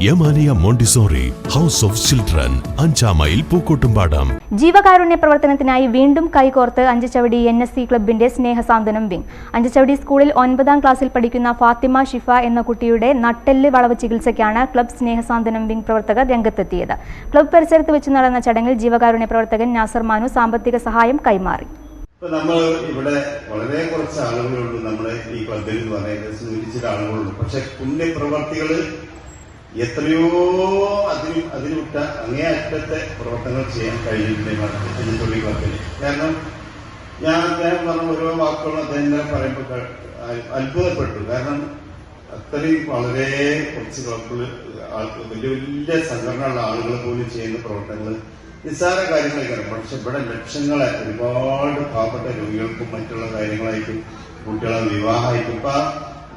Yamaniya Montessori house of children അഞ്ചാം mile Pookkottumpadam. ജീവകാരുണ്യ പ്രവർത്തനത്തിനായി വീണ്ടും കൈകോർത്ത് അഞ്ചച്ചവടി എൻ എസ് സി ക്ലബിന്റെ സ്നേഹസാന്ത്വനം വിംഗ് അഞ്ചച്ചവടി സ്കൂളിൽ ഒൻപതാം ക്ലാസ്സിൽ പഠിക്കുന്ന ഫാത്തിമ ഷിഫ എന്ന കുട്ടിയുടെ നട്ടെല്ല് വളവ് ചികിത്സയ്ക്കാണ് ക്ലബ് സ്നേഹസാന്ത്വനം വിംഗ് പ്രവർത്തകർ രംഗത്തെത്തിയത്. ക്ലബ് പരിസരത്ത് വെച്ച് നടന്ന ചടങ്ങിൽ ജീവകാരുണ്യ പ്രവർത്തകൻ നാസർ മാനു സാമ്പത്തിക സഹായം കൈമാറി. ഇപ്പൊ നമ്മൾ ഇവിടെ വളരെ കുറച്ച് ആളുകളുണ്ട് നമ്മുടെ ഈ ക്ലബിൽ എന്ന് പറയുന്നത്. സൂചിച്ചിട്ട് ആളുകളുണ്ട് പക്ഷെ പുണ്യപ്രവർത്തികൾ എത്രയോ അതിന് അതിനുവിട്ട അങ്ങേ അങ്ങേയറ്റത്തെ പ്രവർത്തനങ്ങൾ ചെയ്യാൻ കഴിഞ്ഞിട്ടില്ല തൊഴിൽ വർക്കിന് കാരണം ഞാൻ അദ്ദേഹം പറഞ്ഞ ഓരോ വാക്കുകളും അദ്ദേഹം ഇന്നലെ പറയുമ്പോൾ അത്ഭുതപ്പെട്ടു. കാരണം അത്രയും വളരെ കുറച്ച് ആൾക്ക് വലിയ വലിയ സംഘടനയുള്ള ആളുകൾ പോലും ചെയ്യുന്ന പ്രവർത്തനങ്ങൾ നിസ്സാര കാര്യങ്ങളൊക്കെയാണ് പക്ഷെ ഇവിടെ ലക്ഷങ്ങളെ ഒരുപാട് പാവപ്പെട്ട രോഗികൾക്കും മറ്റുള്ള കാര്യങ്ങളായിട്ടും കുട്ടികളെ വിവാഹമായിട്ടും ഇപ്പൊ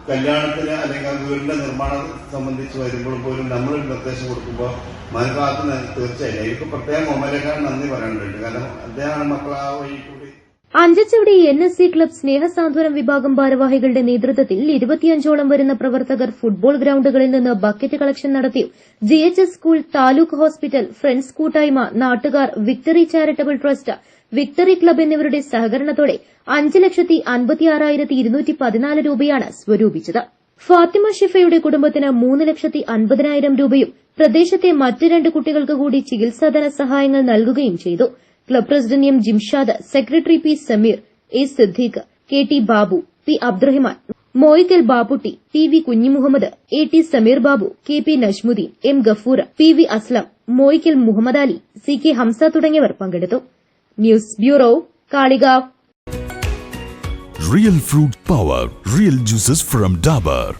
കല്യാണത്തിന് അല്ലെങ്കിൽ ആ വീടിന്റെ നിർമ്മാണം സംബന്ധിച്ച് വരുമ്പോൾ പോലും നമ്മൾ നിർദ്ദേശം കൊടുക്കുമ്പോൾ മനസ്സിലാക്കുന്ന തീർച്ചയായും. എനിക്ക് പ്രത്യേകം മൊമലേക്കാണ് നന്ദി പറയാനുണ്ട്. കാരണം അദ്ദേഹമാണ് മക്കൾ ആ വഴി കൂടി. Anchachavadi N S C club സ്നേഹസാന്ത്വനം വിഭാഗം ഭാരവാഹികളുടെ നേതൃത്വത്തിൽ ഇരുപത്തിയഞ്ചോളം വരുന്ന പ്രവർത്തകർ ഫുട്ബോൾ ഗ്രൌണ്ടുകളിൽ നിന്ന് ബക്കറ്റ് കളക്ഷൻ നടത്തി G school taluk hospital friends കൂട്ടായ്മ നാട്ടുകാർ victory charitable trust victory club എന്നിവരുടെ സഹകരണത്തോടെ അഞ്ച് ലക്ഷത്തി അൻപത്തിയാറായിരത്തി ഇരുന്നൂറ്റി പതിനാല് രൂപയാണ് സ്വരൂപിച്ചത്. ഫാത്തിമ ഷിഫയുടെ കുടുംബത്തിന് മൂന്ന് ലക്ഷത്തി അൻപതിനായിരം രൂപയും പ്രദേശത്തെ മറ്റ് രണ്ട് കുട്ടികൾക്ക് കൂടി ചികിത്സാധന സഹായങ്ങൾ നൽകുകയും ചെയ്തു. Club president M Jimshad secretary P Sameer A Siddique K T Babu P Abdurahiman Moyikkal Babutty P V Kunhimuhammad A T Sameer Babu K P Najmuddeen M Gafoor P V Aslam Moyikkal Muhammad Ali C K Hamsa തുടങ്ങിയവർ പങ്കെടുത്തു. news bureau Kalikavu real fruit power real juices from Dabur